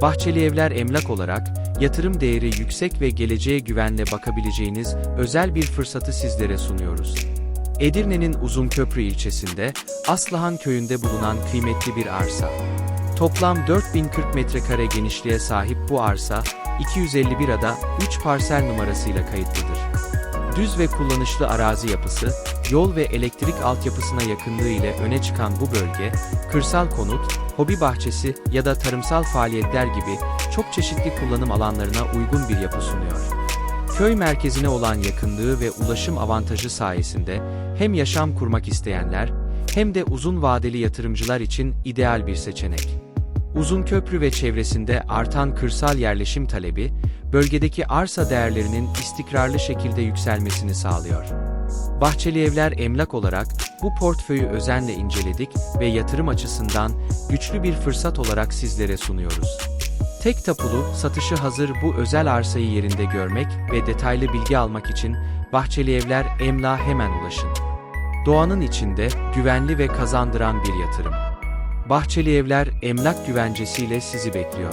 Bahçeli Evler Emlak olarak, yatırım değeri yüksek ve geleceğe güvenle bakabileceğiniz özel bir fırsatı sizlere sunuyoruz. Edirne'nin Uzunköprü ilçesinde, Aslıhan köyünde bulunan kıymetli bir arsa. Toplam 4040 metrekare genişliğe sahip bu arsa, 251 ada 3 parsel numarasıyla kayıtlıdır. Düz ve kullanışlı arazi yapısı, yol ve elektrik altyapısına yakınlığı ile öne çıkan bu bölge, kırsal konut, hobi bahçesi ya da tarımsal faaliyetler gibi çok çeşitli kullanım alanlarına uygun bir yapı sunuyor. Köy merkezine olan yakınlığı ve ulaşım avantajı sayesinde hem yaşam kurmak isteyenler hem de uzun vadeli yatırımcılar için ideal bir seçenek. Uzunköprü ve çevresinde artan kırsal yerleşim talebi, bölgedeki arsa değerlerinin istikrarlı şekilde yükselmesini sağlıyor. Bahçeli Evler Emlak olarak bu portföyü özenle inceledik ve yatırım açısından güçlü bir fırsat olarak sizlere sunuyoruz. Tek tapulu, satışı hazır bu özel arsayı yerinde görmek ve detaylı bilgi almak için Bahçeli Evler Emlak'a hemen ulaşın. Doğanın içinde güvenli ve kazandıran bir yatırım. Bahçeli Evler emlak güvencesiyle sizi bekliyor.